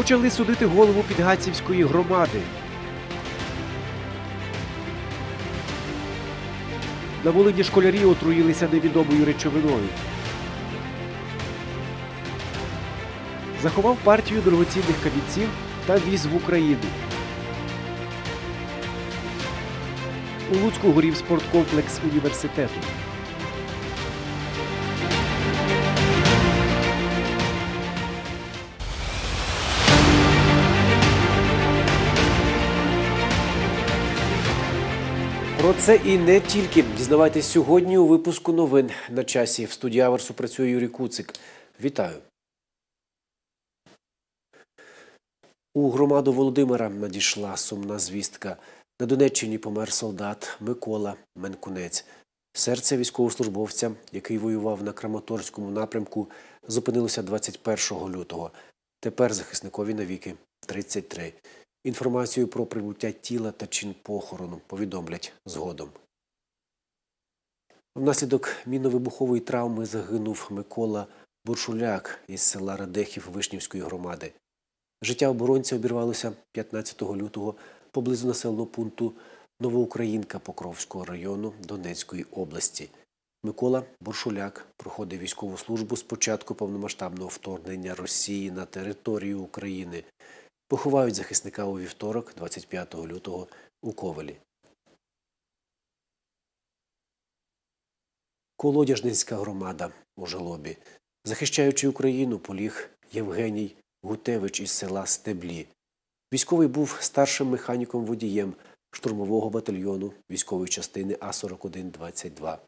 Почали судити голову Підгайцівської громади. На Волині школярі отруїлися невідомою речовиною. Заховав партію дорогоцінних камінців та віз в Україну. У Луцьку горів спорткомплекс університету. Про це і не тільки дізнавайтесь сьогодні у випуску новин на часі. В студії Аверсу працює Юрій Куцик. Вітаю. У громаду Володимира надійшла сумна звістка. На Донеччині помер солдат Микола Менкунець. Серце військовослужбовця, який воював на Краматорському напрямку, зупинилося 21 лютого. Тепер захисникові навіки 33. Інформацію про прибуття тіла та чин похорону повідомлять згодом. Внаслідок мінно-вибухової травми загинув Микола Буршуляк із села Радехів Вишнівської громади. Життя оборонця обірвалося 15 лютого поблизу населеного пункту Новоукраїнка Покровського району Донецької області. Микола Буршуляк проходив військову службу з початку повномасштабного вторгнення Росії на територію України. Поховають захисника у вівторок, 25 лютого, у Ковелі. Колодяжницька громада у Жалобі. Захищаючи Україну, поліг Євгеній Гутевич із села Стеблі. Військовий був старшим механіком водієм штурмового батальйону військової частини А-41-22.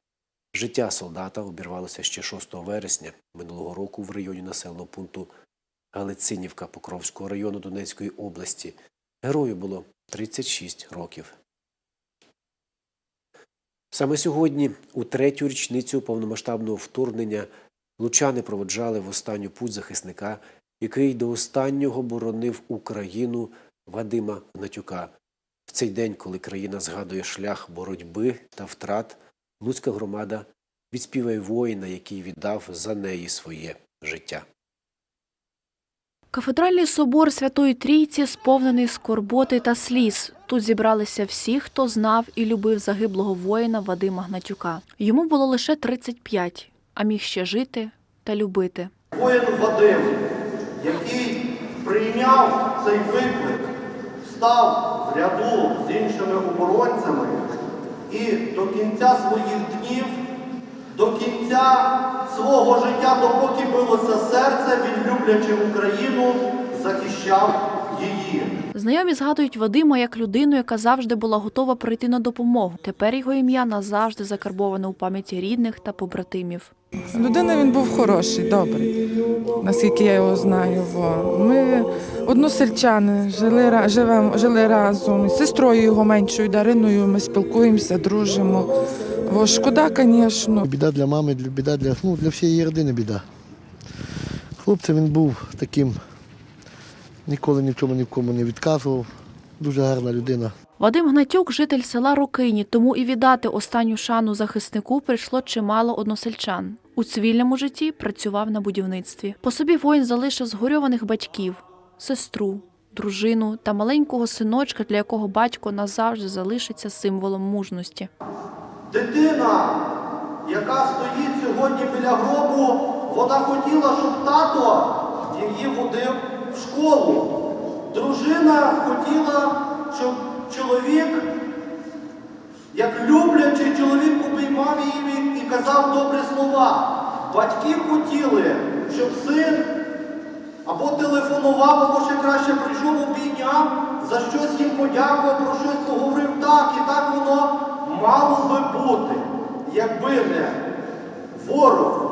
Життя солдата обірвалося ще 6 вересня минулого року в районі населеного пункту Галицинівка Покровського району Донецької області. Герою було 36 років. Саме сьогодні, у третю річницю повномасштабного вторгнення, лучани проводжали в останню путь захисника, який до останнього боронив Україну Вадима Гнатюка. В цей день, коли країна згадує шлях боротьби та втрат, Луцька громада відспіває воїна, який віддав за неї своє життя. Кафедральний собор Святої Трійці сповнений скорботи та сліз. Тут зібралися всі, хто знав і любив загиблого воїна Вадима Гнатюка. Йому було лише 35, а міг ще жити та любити. Воїн Вадим, який прийняв цей виклик, став в ряду з іншими оборонцями і до кінця своїх днів, до кінця свого життя, допоки билося серце, він, люблячи Україну, захищав її. Знайомі згадують Вадима як людину, яка завжди була готова прийти на допомогу. Тепер його ім'я назавжди закарбоване у пам'яті рідних та побратимів. Людина він був хороший, добрий, наскільки я його знаю. Во. Ми односельчани, жили, ра- живем, жили разом. З сестрою його меншою Дариною ми спілкуємося, дружимо. Во, шкода, звісно. Біда для мами, для- біда для, ну, для всієї родини біда. Хлопцем він був таким, ніколи ні в чому ні в кому не відказував. Дуже гарна людина. Вадим Гнатюк – житель села Рокині, тому і віддати останню шану захиснику прийшло чимало односельчан. У цивільному житті працював на будівництві. По собі воїн залишив згорьованих батьків, сестру, дружину та маленького синочка, для якого батько назавжди залишиться символом мужності. Дитина, яка стоїть сьогодні біля гробу, вона хотіла, щоб тато її водив в школу. Дружина хотіла, щоб чоловік, як люблячий чоловік, обіймав її і казав добрі слова. Батьки хотіли, щоб син або телефонував, або ще краще прийшов обійняв, за щось їм подякував, про щось поговорив так, і так воно мало би бути, якби не ворог.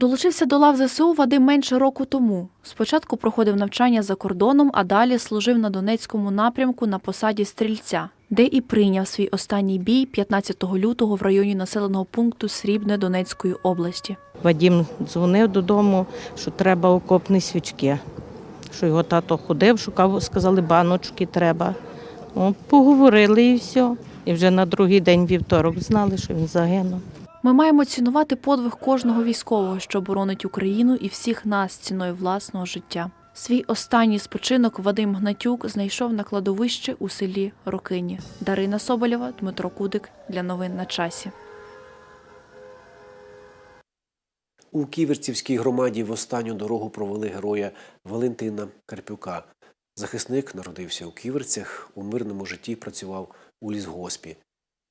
Долучився до лав ЗСУ Вадим менше року тому. Спочатку проходив навчання за кордоном, а далі служив на Донецькому напрямку на посаді стрільця, де і прийняв свій останній бій 15 лютого в районі населеного пункту Срібне Донецької області. Вадім дзвонив додому, що треба окопні свічки. Що його тато ходив, шукав, сказали, баночки треба. О, поговорили і все. І вже на другий день вівторок знали, що він загинув. Ми маємо цінувати подвиг кожного військового, що боронить Україну і всіх нас ціною власного життя. Свій останній спочинок Вадим Гнатюк знайшов на кладовищі у селі Рокині. Дарина Соболєва, Дмитро Кудик для новин на часі. У Ківерцівській громаді в останню дорогу провели героя Валентина Карпюка. Захисник народився у Ківерцях, у мирному житті працював у лісгоспі.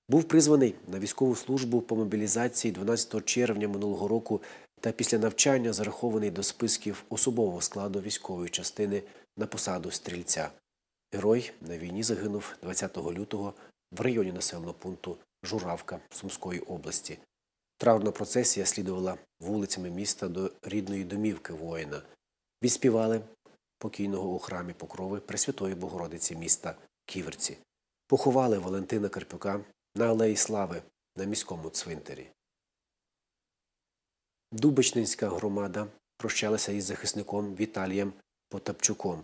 Був призваний на військову службу по мобілізації 12 червня минулого року та після навчання зарахований до списків особового складу військової частини на посаду стрільця. Герой на війні загинув 20 лютого в районі населеного пункту Журавка Сумської області. Траурна процесія слідувала вулицями міста до рідної домівки воїна. Відспівали покійного у храмі Покрови Пресвятої Богородиці міста Ківерці. Поховали Валентина Карпюка на Алеї Слави на міському цвинтарі. Дубочнинська громада прощалася із захисником Віталієм Потапчуком.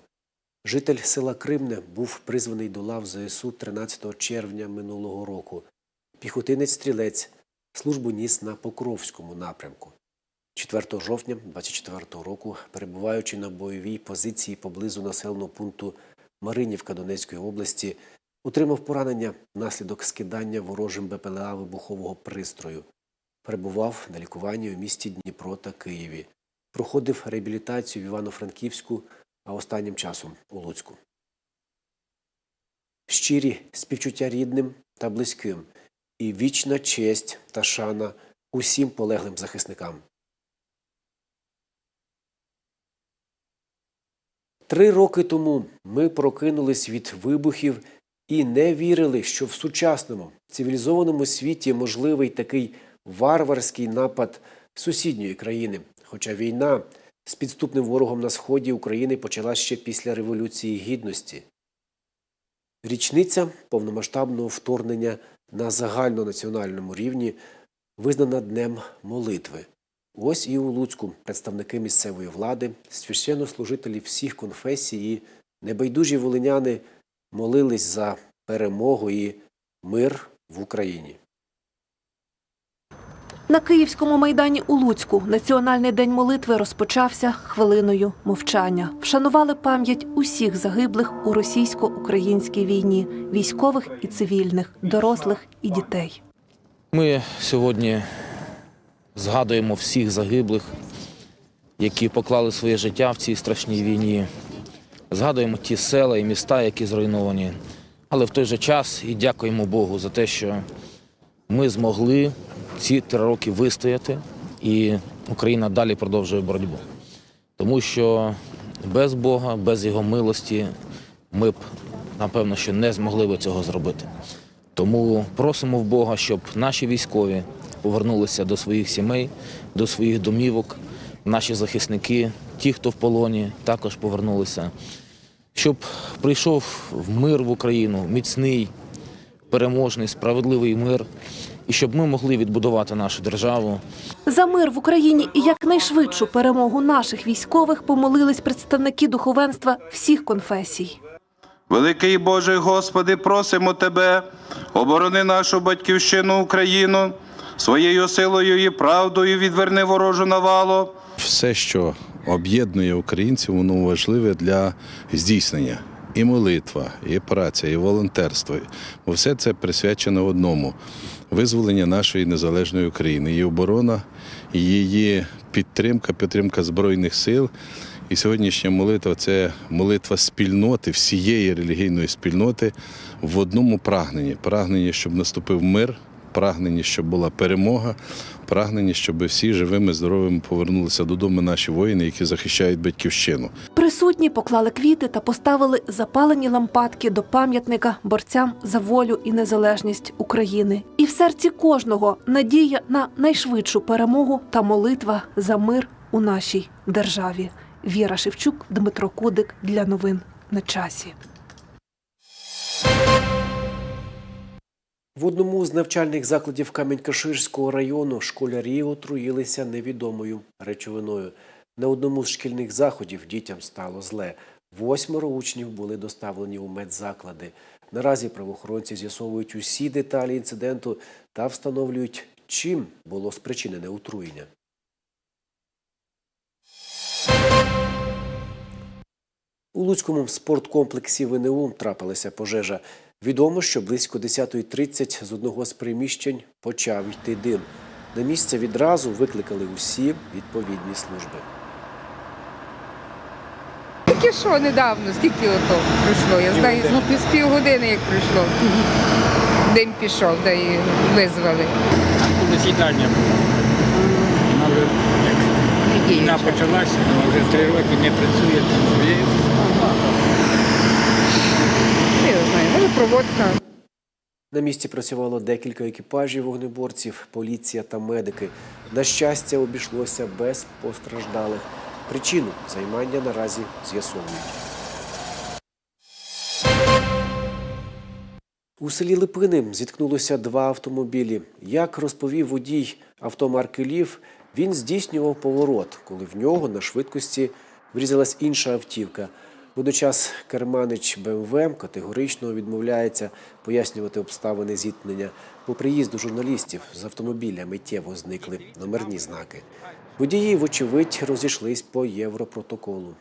Житель села Кримне був призваний до лав ЗСУ 13 червня минулого року. Піхотинець-стрілець службу ніс на Покровському напрямку. 4 жовтня 24 року, перебуваючи на бойовій позиції поблизу населеного пункту Маринівка Донецької області, отримав поранення внаслідок скидання ворожим БПЛА вибухового пристрою. Перебував на лікуванні у місті Дніпро та Києві. Проходив реабілітацію в Івано-Франківську, а останнім часом у Луцьку. Щирі співчуття рідним та близьким і вічна честь та шана усім полеглим захисникам. Три роки тому ми прокинулись від вибухів і не вірили, що в сучасному цивілізованому світі можливий такий варварський напад сусідньої країни. Хоча війна з підступним ворогом на сході України почалась ще після Революції Гідності. Річниця повномасштабного вторгнення на загальнонаціональному рівні визнана Днем молитви. Ось і у Луцьку представники місцевої влади, священнослужителі всіх конфесій і небайдужі волиняни молились за перемогу і мир в Україні. На Київському майдані у Луцьку Національний день молитви розпочався хвилиною мовчання. Вшанували пам'ять усіх загиблих у російсько-українській війні, військових і цивільних, дорослих і дітей. Ми сьогодні згадуємо всіх загиблих, які поклали своє життя в цій страшній війні. Згадуємо ті села і міста, які зруйновані. Але в той же час і дякуємо Богу за те, що ми змогли ці три роки вистояти, і Україна далі продовжує боротьбу. Тому що без Бога, без Його милості ми б, напевно, що не змогли би цього зробити. Тому просимо в Бога, щоб наші військові повернулися до своїх сімей, до своїх домівок, наші захисники, ті, хто в полоні, також повернулися. Щоб прийшов в мир в Україну, міцний, переможний, справедливий мир, і щоб ми могли відбудувати нашу державу, За мир в Україні і якнайшвидшу перемогу наших військових помолились представники духовенства всіх конфесій. Великий Боже Господи, просимо Тебе, оборони нашу батьківщину Україну, своєю силою і правдою відверни ворожу навалу. все, що об'єднує українців, воно важливе для здійснення. І молитва, і праця, і волонтерство. Бо все це присвячено одному визволення нашої незалежної України, її оборона, її підтримка, підтримка Збройних сил. І сьогоднішня молитва це молитва спільноти, всієї релігійної спільноти в одному прагненні. Прагненні, щоб наступив мир, прагненні, щоб була перемога, прагненні, щоб всі живими, здоровими повернулися додому наші воїни, які захищають батьківщину. Присутні поклали квіти та поставили запалені лампадки до пам'ятника борцям за волю і незалежність України. І в серці кожного надія на найшвидшу перемогу та молитва за мир у нашій державі. Віра Шевчук, Дмитро Кудик для новин на часі. В одному з навчальних закладів Камінь-Каширського району школярі отруїлися невідомою речовиною. На одному з шкільних заходів дітям стало зле. Восьмеро учнів були доставлені у медзаклади. Наразі правоохоронці з'ясовують усі деталі інциденту та встановлюють, чим було спричинене отруєння. У Луцькому спорткомплексі ВНУ трапилася пожежа. Відомо, що близько 10.30 з одного з приміщень почав йти дим. На місце відразу викликали усі відповідні служби. Тільки що недавно, скільки ото пройшло. Я знаю, з з півгодини як пройшло. Дим пішов, да і визвали. засідання було. Вона як війна почалася, вона вже три роки не працює там. І Я не знаю, може проводка. На місці працювало декілька екіпажів вогнеборців, поліція та медики. На щастя, обійшлося без постраждалих. Причину займання наразі з'ясовують. У селі Липини зіткнулося два автомобілі. Як розповів водій автомарки Лів, він здійснював поворот, коли в нього на швидкості врізалась інша автівка. Водночас керманич БМВ категорично відмовляється пояснювати обставини зіткнення. По приїзду журналістів з автомобіля миттєво зникли номерні знаки. Водії, вочевидь, розійшлись по європротоколу.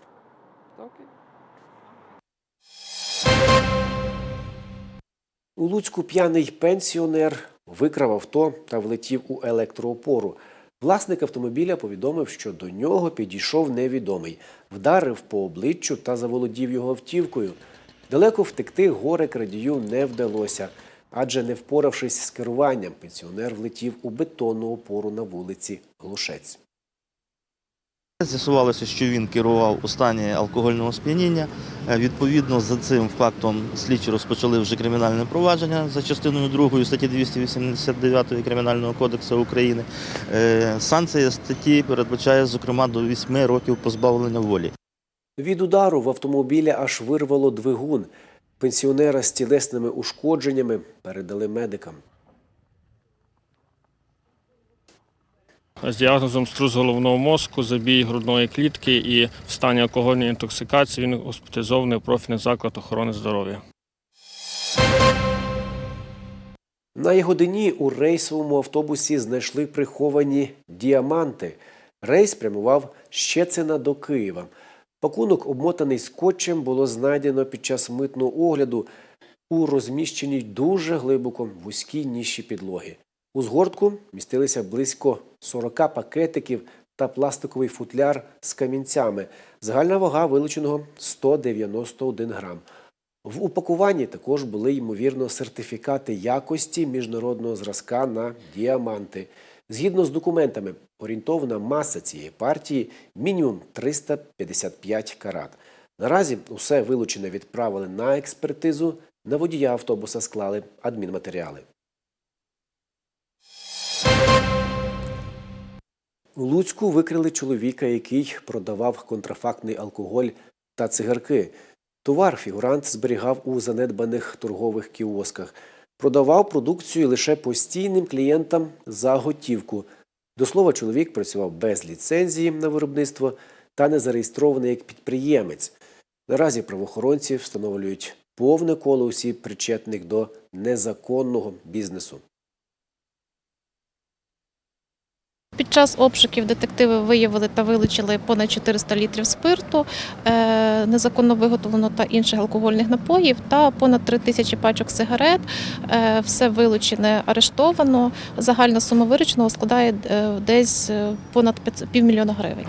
У Луцьку п'яний пенсіонер викрав авто та влетів у електроопору. Власник автомобіля повідомив, що до нього підійшов невідомий, вдарив по обличчю та заволодів його автівкою. Далеко втекти горе крадію не вдалося, адже не впоравшись з керуванням, пенсіонер влетів у бетонну опору на вулиці Глушець. З'ясувалося, що він керував у стані алкогольного сп'яніння. Е, Відповідно, за цим фактом слідчі розпочали вже кримінальне провадження за частиною 2 статті 289 Кримінального кодексу України. Е, Санкція статті передбачає, зокрема, до 8 років позбавлення волі. Від удару в автомобілі аж вирвало двигун. Пенсіонера з тілесними ушкодженнями передали медикам. З діагнозом струс головного мозку, забій грудної клітки і в стані алкогольної інтоксикації він госпіталізований у профільний заклад охорони здоров'я. На Ягодині у рейсовому автобусі знайшли приховані діаманти. Рейс прямував з Щецина до Києва. Пакунок, обмотаний скотчем, було знайдено під час митного огляду у розміщеній дуже глибоко вузькій ніші підлоги. У згортку містилися близько 40 пакетиків та пластиковий футляр з камінцями. Загальна вага вилученого 191 грам. В упакуванні також були, ймовірно, сертифікати якості міжнародного зразка на діаманти. Згідно з документами, орієнтовна маса цієї партії мінімум 355 карат. Наразі усе вилучене відправили на експертизу. На водія автобуса склали адмінматеріали. У Луцьку викрили чоловіка, який продавав контрафактний алкоголь та цигарки. Товар фігурант зберігав у занедбаних торгових кіосках. Продавав продукцію лише постійним клієнтам за готівку. До слова, чоловік працював без ліцензії на виробництво та не зареєстрований як підприємець. Наразі правоохоронці встановлюють повне коло осіб, причетних до незаконного бізнесу. Під час обшуків детективи виявили та вилучили понад 400 літрів спирту, е, незаконно виготовлено та інших алкогольних напоїв та понад 3 тисячі пачок сигарет. Е, Все вилучене, арештовано. Загальна сума вирученого складає е, десь понад півмільйона гривень.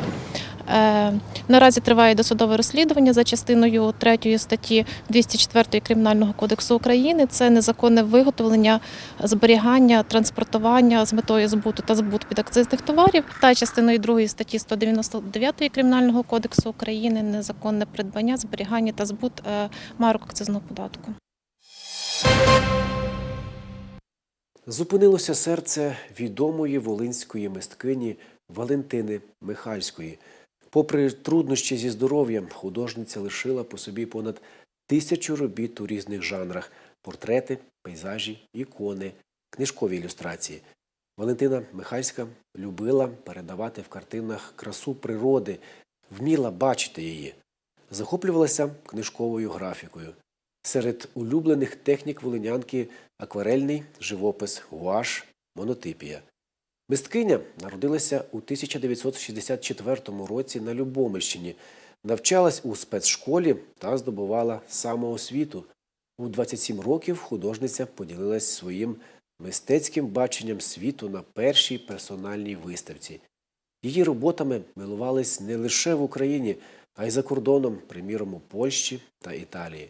Е, Наразі триває досудове розслідування за частиною 3 статті 204 Кримінального кодексу України. Це незаконне виготовлення, зберігання, транспортування з метою збуту та збут підакцизних товарів та частиною 2 статті 199 Кримінального кодексу України незаконне придбання, зберігання та збут е, марок акцизного податку. Зупинилося серце відомої волинської мисткині Валентини Михальської. Попри труднощі зі здоров'ям, художниця лишила по собі понад тисячу робіт у різних жанрах: портрети, пейзажі, ікони, книжкові ілюстрації. Валентина Михальська любила передавати в картинах красу природи, вміла бачити її, захоплювалася книжковою графікою. Серед улюблених технік волинянки акварельний живопис, гуаш, монотипія. Мисткиня народилася у 1964 році на Любомищині. навчалась у спецшколі та здобувала самоосвіту. У 27 років художниця поділилась своїм мистецьким баченням світу на першій персональній виставці. Її роботами милувались не лише в Україні, а й за кордоном, приміром у Польщі та Італії.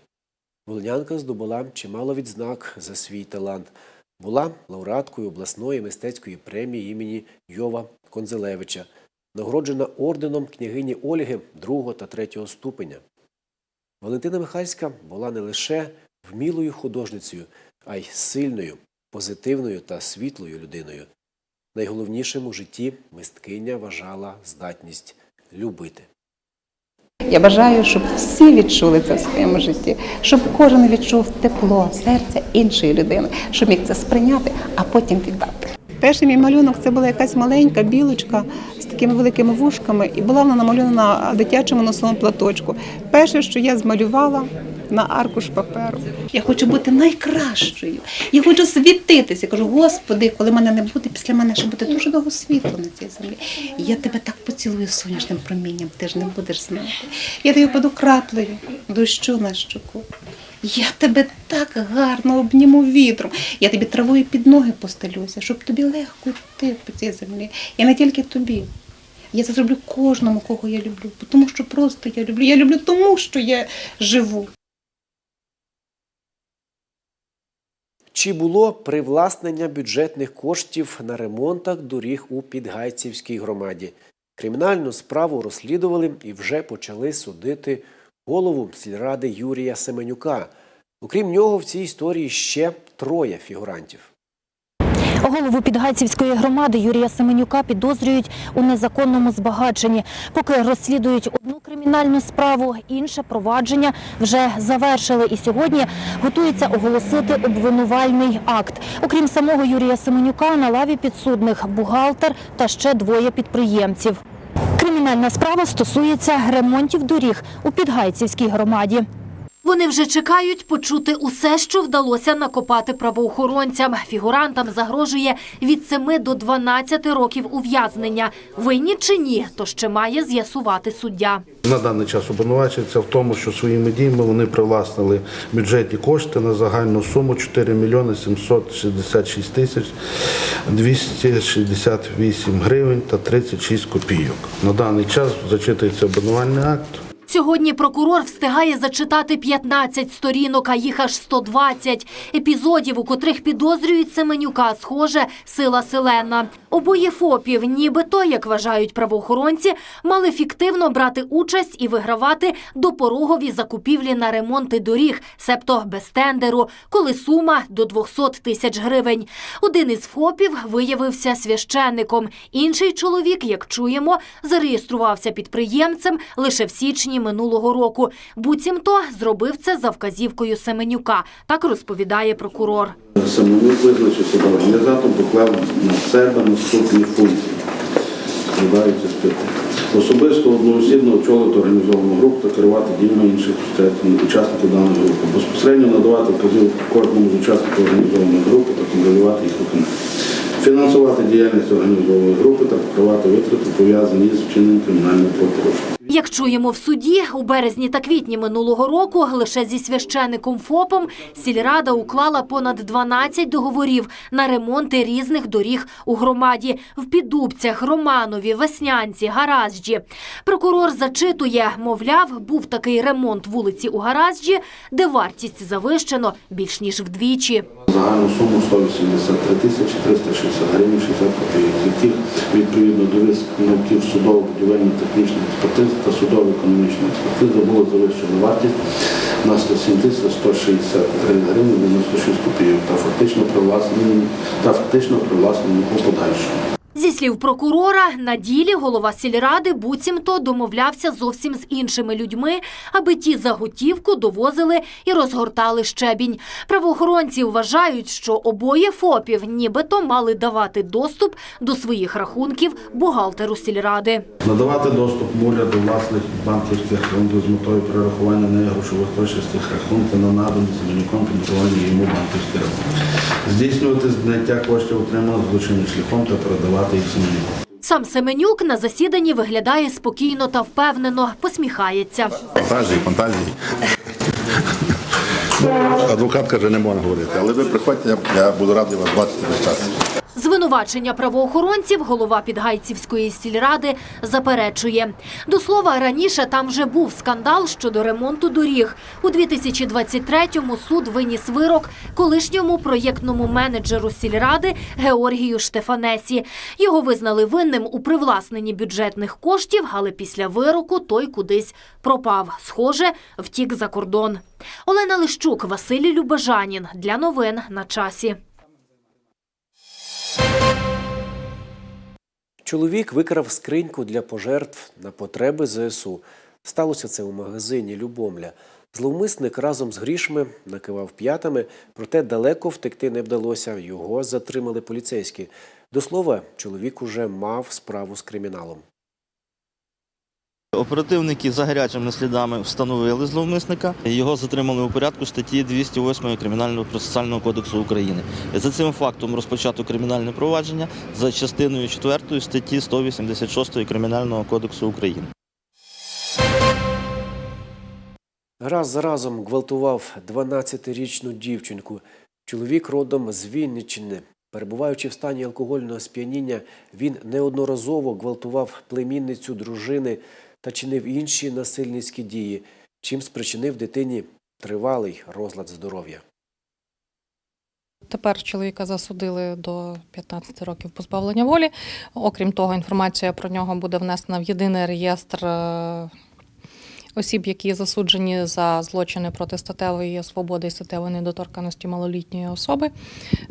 Волнянка здобула чимало відзнак за свій талант. Була лауреаткою обласної мистецької премії імені Йова Конзелевича, нагороджена орденом княгині Ольги другого та третього ступеня. Валентина Михальська була не лише вмілою художницею, а й сильною, позитивною та світлою людиною. Найголовнішим у житті мисткиня вважала здатність любити. Я бажаю, щоб всі відчули це в своєму житті, щоб кожен відчув тепло серця іншої людини, щоб міг це сприйняти, а потім віддати. Перший мій малюнок це була якась маленька білочка з такими великими вушками, і була вона намальована на дитячому носовому платочку. Перше, що я змалювала на аркуш паперу. Я хочу бути найкращою. Я хочу світитися. Я кажу, Господи, коли мене не буде, після мене ще буде дуже довго світло на цій землі. Я тебе так поцілую сонячним промінням, ти ж не будеш знати. Я тобі паду краплею, дощу на щоку. Я тебе так гарно обніму вітром. Я тобі травою під ноги постелюся, щоб тобі легко йти по цій землі. І не тільки тобі. Я це зроблю кожному, кого я люблю, тому що просто я люблю. Я люблю тому, що я живу. Чи було привласнення бюджетних коштів на ремонтах доріг у Підгайцівській громаді? Кримінальну справу розслідували і вже почали судити голову сільради Юрія Семенюка. Окрім нього, в цій історії ще троє фігурантів. Голову Підгайцівської громади Юрія Семенюка підозрюють у незаконному збагаченні. Поки розслідують одну кримінальну справу, інше провадження вже завершили. І сьогодні готується оголосити обвинувальний акт. Окрім самого Юрія Семенюка, на лаві підсудних бухгалтер та ще двоє підприємців. Кримінальна справа стосується ремонтів доріг у Підгайцівській громаді. Вони вже чекають почути усе, що вдалося накопати правоохоронцям. Фігурантам загрожує від 7 до 12 років ув'язнення. Винні чи ні, то ще має з'ясувати суддя. На даний час обвинувачується в тому, що своїми діями вони привласнили бюджетні кошти на загальну суму 4 мільйони 766 тисяч 268 гривень та 36 копійок. На даний час зачитується обвинувальний акт. Сьогодні прокурор встигає зачитати 15 сторінок, а їх аж 120. Епізодів, у котрих підозрюють Семенюка, схоже, сила селена. Обоє ФОПів, нібито, як вважають правоохоронці, мали фіктивно брати участь і вигравати допорогові закупівлі на ремонти доріг, себто без тендеру, коли сума до 200 тисяч гривень. Один із ФОПів виявився священником. Інший чоловік, як чуємо, зареєструвався підприємцем лише в січні минулого року. Буцімто зробив це за вказівкою Семенюка. Так розповідає прокурор. Семенюк визначився до організатор, поклав на себе наступні функції. Складаються з п'яти. Особисто одноосібно очолити організовану групу та керувати діями інших учасників даної групи. Безпосередньо надавати вказівку кожному з учасників організованої групи та контролювати їх виконання. Фінансувати діяльність організованої групи та покривати витрати, пов'язані з вчиненням кримінального правопорушення. Як чуємо в суді, у березні та квітні минулого року лише зі священником ФОПом сільрада уклала понад 12 договорів на ремонти різних доріг у громаді в Піддубцях, Романові, Веснянці, Гаражджі. Прокурор зачитує, мовляв, був такий ремонт вулиці у Гаражджі, де вартість завищено більш ніж вдвічі. Загальну суму 183 тисячі 360 гривень 60 копійок, яких відповідно до висновків судово-будівельно-технічних експертиз та судово економічна експертиза було завищено вартість на 107 тисяч 163 гривень 96 копійок та фактично привласнені та фактично привласнені у подальшому. Зі слів прокурора, на ділі голова сільради буцімто домовлявся зовсім з іншими людьми, аби ті за готівку довозили і розгортали щебінь. Правоохоронці вважають, що обоє ФОПів нібито мали давати доступ до своїх рахунків бухгалтеру сільради. Надавати доступ муля до власних банківських рахунків з метою перерахування негрошових точностих рахунків на надані земельником підготування йому банківські рахунки. Здійснювати зняття коштів отриманих злочинним шляхом та передавати їх земельнику. Сам Семенюк на засіданні виглядає спокійно та впевнено, посміхається. Фантазії, фантазії. Адвокат каже, не можна говорити, але ви приходьте, я, я буду радий вас бачити весь час. Звинувачення правоохоронців голова Підгайцівської сільради заперечує. До слова, раніше там вже був скандал щодо ремонту доріг. У 2023-му суд виніс вирок колишньому проєктному менеджеру сільради Георгію Штефанесі. Його визнали винним у привласненні бюджетних коштів, але після вироку той кудись пропав. Схоже, втік за кордон. Олена Лищук, Василій Любежанін. Для новин на часі. Чоловік викрав скриньку для пожертв на потреби ЗСУ. Сталося це у магазині Любомля. Зловмисник разом з грішми накивав п'ятами, проте далеко втекти не вдалося. Його затримали поліцейські. До слова, чоловік уже мав справу з криміналом. Оперативники за гарячими слідами встановили зловмисника. Його затримали у порядку статті 208 Кримінального процесуального кодексу України. За цим фактом розпочато кримінальне провадження за частиною 4 статті 186 Кримінального кодексу України. Раз за разом гвалтував 12-річну дівчинку. Чоловік родом з Вінниччини. Перебуваючи в стані алкогольного сп'яніння, він неодноразово гвалтував племінницю дружини та чинив інші насильницькі дії, чим спричинив дитині тривалий розлад здоров'я. Тепер чоловіка засудили до 15 років позбавлення волі. Окрім того, інформація про нього буде внесена в єдиний реєстр е, осіб, які засуджені за злочини проти статевої свободи і статевої недоторканості малолітньої особи.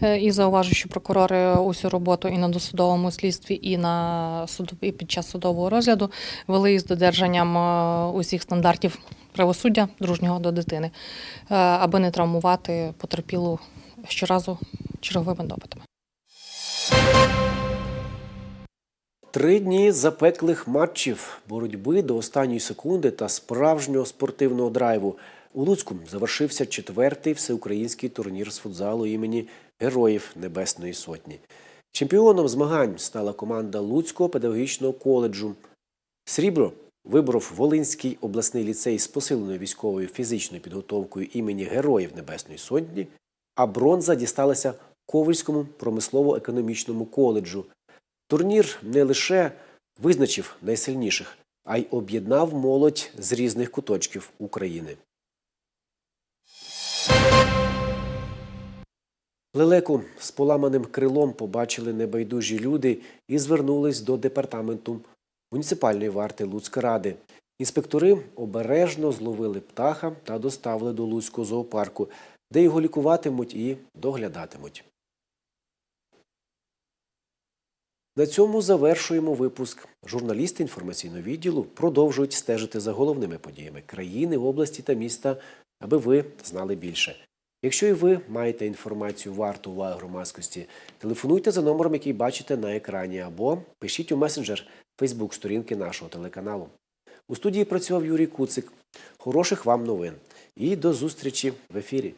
Е, І зауважу, що прокурори усю роботу і на досудовому слідстві, і на суд... і під час судового розгляду вели із додержанням е, усіх стандартів правосуддя дружнього до дитини, е, аби не травмувати потерпілу щоразу черговими допитами. Три дні запеклих матчів, боротьби до останньої секунди та справжнього спортивного драйву. У Луцьку завершився четвертий всеукраїнський турнір з футзалу імені Героїв Небесної Сотні. Чемпіоном змагань стала команда Луцького педагогічного коледжу. Срібло виборов Волинський обласний ліцей з посиленою військовою фізичною підготовкою імені Героїв Небесної Сотні, а бронза дісталася Ковальському промислово-економічному коледжу. Турнір не лише визначив найсильніших, а й об'єднав молодь з різних куточків України. Лелеку з поламаним крилом побачили небайдужі люди і звернулись до департаменту муніципальної варти Луцькради. Інспектори обережно зловили птаха та доставили до Луцького зоопарку, де його лікуватимуть і доглядатимуть. На цьому завершуємо випуск. Журналісти інформаційного відділу продовжують стежити за головними подіями країни, області та міста, аби ви знали більше. Якщо і ви маєте інформацію варту уваги громадськості, телефонуйте за номером, який бачите на екрані, або пишіть у месенджер Фейсбук сторінки нашого телеканалу. У студії працював Юрій Куцик. Хороших вам новин і до зустрічі в ефірі.